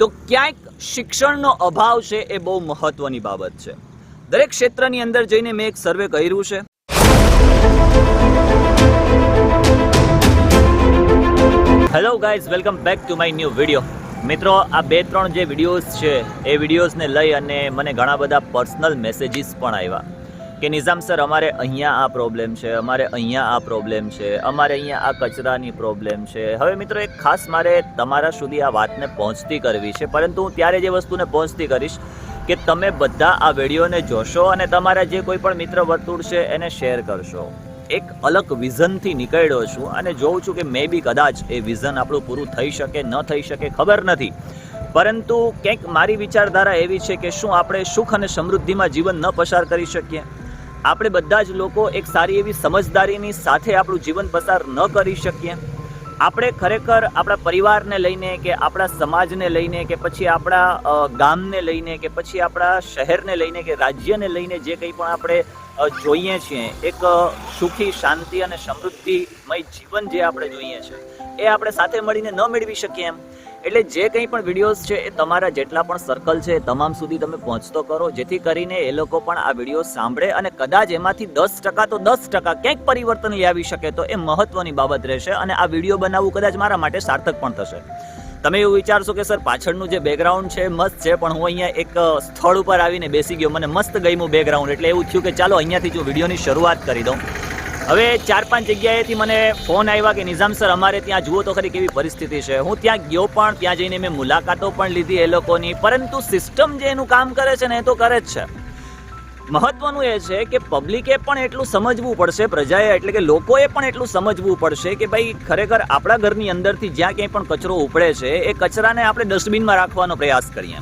તો ક્યાંક શિક્ષણનો અભાવ છે એ બહુ મહત્વની બાબત છે. દરેક ક્ષેત્રની અંદર જઈને મેં એક સર્વે કર્યું છે. Hello guys welcome back to my new video મિત્રો, આ બે ત્રણ જે વિડીયોઝ છે, એ વિડીયોઝને લઈ અને મને ઘણા બધા પર્સનલ મેસેજીસ પણ આવ્યા. કે નિઝામ સર, અમારે અહીંયા આ પ્રોબ્લેમ છે, અમારે અહીંયા આ પ્રોબ્લેમ છે, અમારે અહીંયા આ કચરાની પ્રોબ્લેમ છે. હવે મિત્રો, એક ખાસ મારે તમારા સુધી આ વાતને પહોંચતી કરવી છે, પરંતુ હું ત્યારે જે વસ્તુને પહોંચતી કરીશ કે તમે બધા આ વિડીયોને જોશો અને તમારા જે કોઈ પણ મિત્ર વર્તુળ છે, એને શેર કરશો. એક અલગ વિઝનથી નીકળ્યો છું અને જોઉં છું કે મે બી કદાચ એ વિઝન આપણું પૂરું થઈ શકે, ન થઈ શકે, ખબર નથી. પરંતુ કંઈક મારી વિચારધારા એવી છે કે શું આપણે સુખ અને સમૃદ્ધિમાં જીવન ન પસાર કરી શકીએ? આપણે બધા જ લોકો એક સારી એવી સમજદારીની સાથે આપણું જીવન પસાર ન કરી શકીએ. આપણે ખરેખર આપણા પરિવારને લઈને કે આપણા સમાજને લઈને કે પછી આપણા ગામને લઈને કે પછી આપણા શહેરને લઈને કે રાજ્યને લઈને જે કંઈ પણ આપણે જોઈએ છીએ, એક સુખી, શાંતિ અને સમૃદ્ધિમય જીવન જે આપણે જોઈએ છે, એ આપણે સાથે મળીને ન મેળવી શકીએ એમ. એટલે જે કંઈ પણ વિડીયોઝ છે એ તમારા જેટલા પણ સર્કલ છે તમામ સુધી તમે પહોંચતો કરો. જેથી કરીને એ લોકો પણ આ વીડિયો સાંભળે અને કદાચ એમાંથી દસ ટકા તો દસ ટકા ક્યાંક પરિવર્તન લઈ આવી શકે તો એ મહત્વની બાબત રહેશે અને આ વીડિયો બનાવવું કદાચ મારા માટે સાર્થક પણ થશે. તમે એવું વિચારશો કે, સર, પાછળનું જે બેકગ્રાઉન્ડ છે મસ્ત છે, પણ હું અહીંયા એક સ્થળ ઉપર આવીને બેસી ગયો. મને મસ્ત ગમ્યું બેકગ્રાઉન્ડ એટલે એવું થયું કે, ચાલો, અહીંયાથી જો વિડીયોની શરૂઆત કરી દઉં. હવે ચાર પાંચ જગ્યાએથી મને ફોન આવ્યા કે, નિઝામ સર, અમારે ત્યાં જુઓ તો ખરી કેવી પરિસ્થિતિ છે. હું ત્યાં ગયો પણ, ત્યાં જઈને મેં મુલાકાતો પણ લીધી એ લોકોની. પરંતુ સિસ્ટમ જે એનું કામ કરે છે ને, એ તો કરે જ છે. મહત્વનું એ છે કે પબ્લિકે પણ એટલું સમજવું પડશે, પ્રજાએ એટલે કે લોકોએ પણ એટલું સમજવું પડશે કે ભાઈ, ખરેખર આપણા ઘરની અંદરથી જ્યાં ક્યાંય પણ કચરો ઉપડે છે, એ કચરાને આપણે ડસ્ટબિનમાં રાખવાનો પ્રયાસ કરીએ.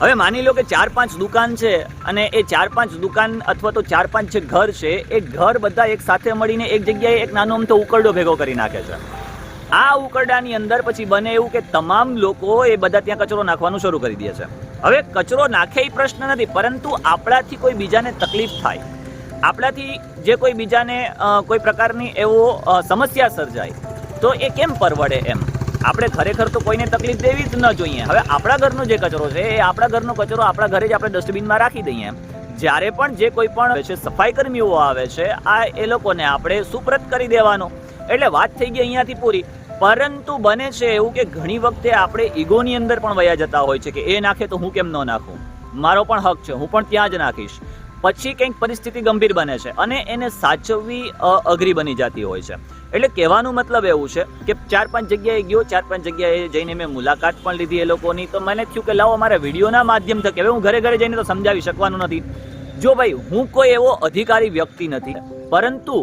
હવે માની લો કે ચાર પાંચ દુકાન છે અને એ ચાર પાંચ દુકાન અથવા તો ચાર પાંચ જે ઘર છે, એ ઘર બધા એક સાથે મળીને એક જગ્યાએ એક નાનો અમથો ઉકરડો ભેગો કરી નાખે છે. આ ઉકરડાની અંદર પછી બને એવું કે તમામ લોકો એ બધા ત્યાં કચરો નાખવાનું શરૂ કરી દે છે. હવે કચરો નાખે એ પ્રશ્ન નથી, પરંતુ આપણાથી કોઈ બીજાને તકલીફ થાય. આપણાથી જે કોઈ બીજાને કોઈ પ્રકારની એવો સમસ્યા સર્જાય, તો એ કેમ પરવડે એમ? આપણે ખરેખર તો કોઈને તકલીફ દેવી જ ન જોઈએ. હવે આપણા ઘરનો જે કચરો છે, એ આપણા ઘરનો કચરો આપણા ઘરે જ આપણે ડસ્ટબિનમાં રાખી દઈએ. જ્યારે પણ જે કોઈ પણ છે સફાઈ કર્મીઓ આવે છે, આ એ લોકોને આપણે સુપ્રત કરી દેવાનો. એટલે વાત થઈ ગઈ અહીંયાથી પૂરી. પરંતુ બને છે એવું કે ઘણી વખતે આપણે ઈગોની અંદર પણ વયા જતા હોય છે કે એ નાખે તો હું કેમ ન નાખું? મારો પણ હક છે, હું પણ ત્યાં જ નાખીશ. પછી કંઈક પરિસ્થિતિ ગંભીર બને છે અને એને સાચવવી અઘરી બની જતી હોય છે. એટલે કહેવાનું મતલબ એવું છે કે ચાર પાંચ જગ્યાએ ગયો, ચાર પાંચ જગ્યાએ જઈને મેં મુલાકાત પણ લીધી એ લોકોની. તો મને થયું કે લાવો, મારા વિડીયોના માધ્યમ થકી, હવે હું ઘરે ઘરે જઈને તો સમજાવી શકવાનું નથી. જો ભાઈ, હું કોઈ એવો અધિકારી વ્યક્તિ નથી, પરંતુ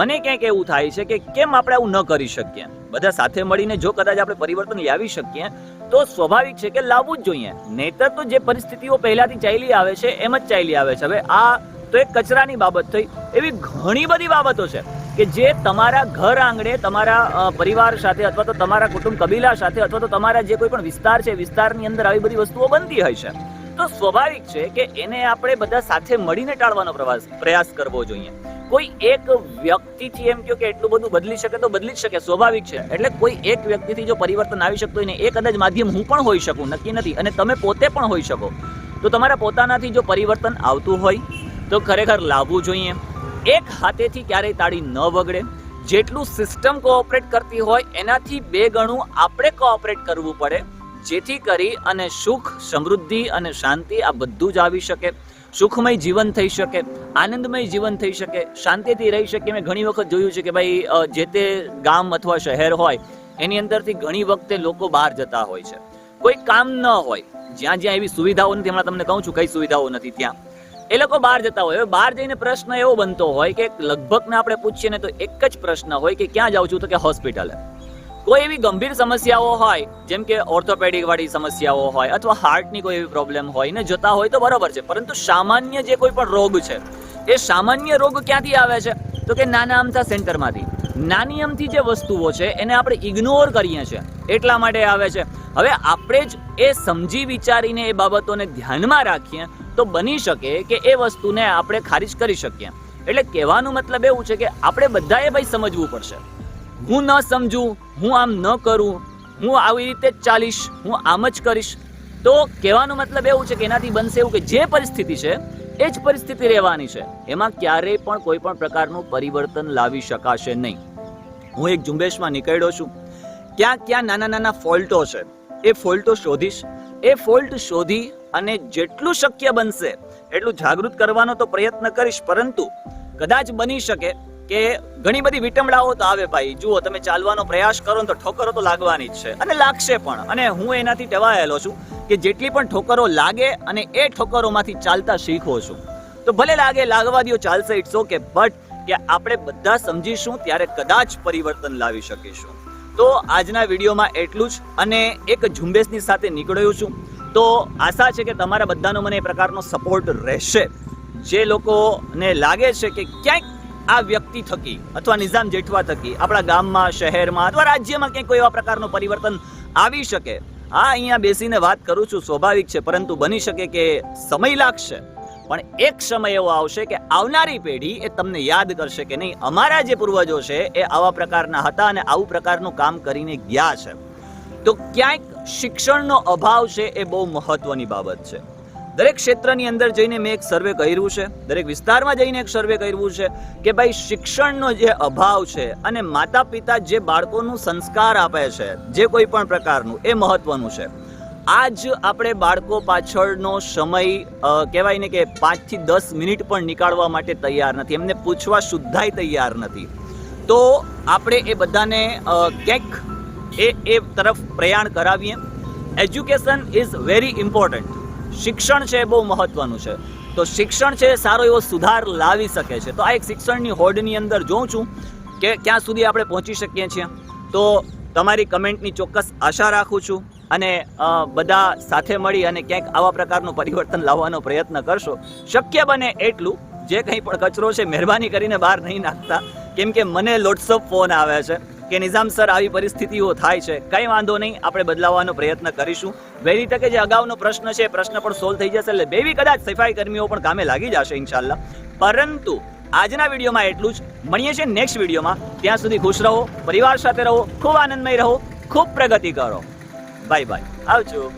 મને ક્યાંક એવું થાય છે કે કેમ આપણે આવું ન કરી શકીએ? બધા સાથે મળીને જો કદાચ આપણે પરિવર્તન લાવી શકીએ, તો સ્વાભાવિક છે કે લાવવું જ જોઈએ. નહીતર તો જે પરિસ્થિતિઓ પહેલાથી ચાલી આવે છે, એમ જ ચાલી આવે છે. હવે આ તો એક કચરાની બાબત થઈ. એવી ઘણી બધી બાબતો છે. કે જે તમારા ઘર આંગણે, તમારા પરિવાર સાથે અથવા તો તમારા કુટુંબ કબીલા સાથે અથવા તો તમારા જે કોઈ પણ વિસ્તાર છે, વિસ્તારની અંદર આવી બધી વસ્તુઓ બનતી હોય છે, તો સ્વાભાવિક છે કે એને આપણે બધા સાથે મળીને ટાળવાનો પ્રવાસ, પ્રયાસ કરવો જોઈએ. કોઈ એક વ્યક્તિથી એમ કહો કે એટલું બધું બદલી શકે તો બદલી જ શકે, સ્વાભાવિક છે. એટલે કોઈ એક વ્યક્તિથી જો પરિવર્તન આવી શકતું હોય ને એ કદાચ માધ્યમ હું પણ હોઈ શકું, નક્કી નથી. અને તમે પોતે પણ હોઈ શકો. તો તમારા પોતાનાથી જો પરિવર્તન આવતું હોય, તો ખરેખર લાવવું જોઈએ. એક હાથેથી ક્યારેય તાળી ન વગડે. જેટલું સિસ્ટમ કોઓપરેટ કરતી હોય, એનાથી બે ગણું આપણે કોઓપરેટ કરવું પડે. જેથી કરી અને સુખ, સમૃદ્ધિ અને શાંતિ આ બધું જ આવી શકે. સુખમય જીવન થઈ શકે, આનંદમય જીવન થઈ શકે, શાંતિથી રહી શકે મેં ઘણી વખત જોયું છે કે ભાઈ જે તે ગામ અથવા શહેર હોય, એની અંદરથી ઘણી વખતે લોકો બહાર જતા હોય છે. કોઈ કામ ન હોય, જ્યાં જ્યાં એવી સુવિધાઓ નથી, હમણાં તમને કહું છું, કઈ સુવિધાઓ નથી ત્યાં. એ લોકો બહાર જતા હોય. હવે બહાર જઈને પ્રશ્ન એવો બનતો હોય કે લગભગ ને આપણે પૂછીએ ને તો એક જ પ્રશ્ન હોય કે ક્યાં જાઉં છું તો કે હોસ્પિટલે. કોઈ એવી ગંભીર સમસ્યાઓ હોય, જેમ કે ઓર્થોપેડિક વાળી સમસ્યાઓ હોય અથવા હાર્ટની કોઈ એવી પ્રોબ્લેમ હોય ને જતા હોય તો બરોબર છે. પરંતુ સામાન્ય જે કોઈ પણ રોગ છે, એ સામાન્ય રોગ ક્યાંથી આવે છે? તો કે નાના અમથા સેન્ટરમાંથી. નાની અમથી જે વસ્તુઓ છે, એને આપણે ઇગ્નોર કરીએ છીએ. એટલા માટે આવે છે. હવે આપણે જ એ સમજી વિચારીને એ બાબતોને ધ્યાનમાં રાખીએ તો બની શકે કે એ વસ્તુને આપણે ખારીજ કરી શકીએ. એટલે કહેવાનું મતલબ એવું છે કે આપણે બધાએ ભાઈ સમજવું પડશે. હું ન સમજું, હું આમ ન કરું, હું આવી રીતે જ ચાલીશ, હું આમ જ કરીશ. તો કહેવાનો મતલબ એવું છે કે એનાથી બનશે એવું કે જે પરિસ્થિતિ છે, એ જ પરિસ્થિતિ રહેવાની છે. એમાં ક્યારેય પણ કોઈ પણ પ્રકારનું પરિવર્તન લાવી શકાશે નહીં. હું એક ઝુંબેશમાં નીકળ્યો છું. ક્યાં ક્યાં નાના નાના ફોલ્ટો છે. એ ફોલ્ટો શોધીશ. એ ફોલ્ટ શોધી અને જેટલું શક્ય બનશે, એટલું જાગૃત કરવાનો તો પ્રયત્ન કરીશ, પરંતુ કદાચ બની શકે કે ઘણી બધી વિટમડાઓ તો આવે ભાઈ. જુઓ, તમે ચાલવાનો પ્રયાસ કરો તો ઠોકરો તો લાગવાની જ છે. અને લાગશે પણ. અને હું એનાથી ટેવાયેલો છું કે જેટલી પણ ઠોકરો લાગે અને એ ઠોકરોમાંથી ચાલતા શીખો છું. તો ભલે લાગે, લાગવા દો ચાલશે ઇટ્સ ઓકે બટ કે આપણે બધા સમજીશું, ત્યારે કદાચ પરિવર્તન લાવી શકીશું. તો આજના વિડીયોમાં એટલું જ. અને એક ઝુંબેશની સાથે નીકળ્યો છું. તો આશા છે કે તમારા બધાનો મને એ પ્રકારનો સપોર્ટ રહેશે. જે લોકોને લાગે છે કે ક્યાંક આ વ્યક્તિ થકી અથવા નિઝામ જેઠવા થકી આપણા ગામમાં, શહેરમાં અથવા રાજ્યમાં ક્યાંક કોઈ એવા પ્રકારનું પરિવર્તન આવી શકે. હા, અહીંયા બેસીને વાત કરું છું, સ્વાભાવિક છે, પરંતુ બની શકે કે સમય લાગશે. પણ એક સમય એવો આવશે કે આવનારી પેઢી એ તમને યાદ કરશે કે નહીં, અમારા જે પૂર્વજો છે એ આવા પ્રકારના હતા અને આવું પ્રકારનું કામ કરીને ગયા છે. તો ક્યાંક શિક્ષણનો અભાવ છે એ બહુ મહત્વની બાબત છે. દરેક ક્ષેત્રની અંદર જઈને મેં એક સર્વે કર્યું છે. દરેક વિસ્તારમાં જઈને એક સર્વે કર્યું છે કે ભાઈ શિક્ષણનો જે અભાવ છે અને માતા પિતા જે બાળકોનું સંસ્કાર આપે છે, જે કોઈ પણ પ્રકારનું, એ મહત્વનું છે. આજ આપણે બાળકો પાછળનો સમય કહેવાય ને કે પાંચથી દસ મિનિટ પણ નીકાળવા માટે તૈયાર નથી. એમને પૂછવા શુદ્ધાય તૈયાર નથી. તો આપણે એ બધાને ક્યાંક એ એ તરફ પ્રયાણ કરાવીએ. એજ્યુકેશન ઇઝ વેરી ઇમ્પોર્ટન્ટ શિક્ષણ છે બહુ મહત્વનું છે. તો શિક્ષણ છે સારો એવો સુધાર લાવી શકે છે. તો આ એક શિક્ષણની હોડની અંદર જોઉં છું કે ક્યાં સુધી આપણે પહોંચી શકીએ છીએ. તો તમારી કમેન્ટની ચોક્કસ આશા રાખું છું અને બધા સાથે મળી અને ક્યાંક આવા પ્રકારનું પરિવર્તન લાવવાનો પ્રયત્ન કરશો. શક્ય બને એટલું, જે કંઈ પણ કચરો છે, મહેરબાની કરીને બહાર નહીં નાખતા. કેમ કે મને લોટ્સ ઓફ ફોન આવે છે. કે નિઝામ સર આવી પરિસ્થિતિઓ થાય છે, કંઈ વાંધો નહીં, આપણે બદલાવવાનો પ્રયત્ન કરીશું. વહેલી તકે જે અગાઉનો પ્રશ્ન છે પ્રશ્ન પણ સોલ્વ થઈ જશે, એટલે બેવી કદાચ સફાઈ કર્મીઓ પણ કામે લાગી જશે ઇન્શાલ્લાહ પરંતુ આજના વિડીયોમાં એટલું જ. મળીએ છીએ નેક્સ્ટ વિડીયોમાં. ત્યાં સુધી ખુશ રહો, પરિવાર સાથે રહો, ખૂબ આનંદમય રહો, ખૂબ પ્રગતિ કરો. બાય બાય આવજો.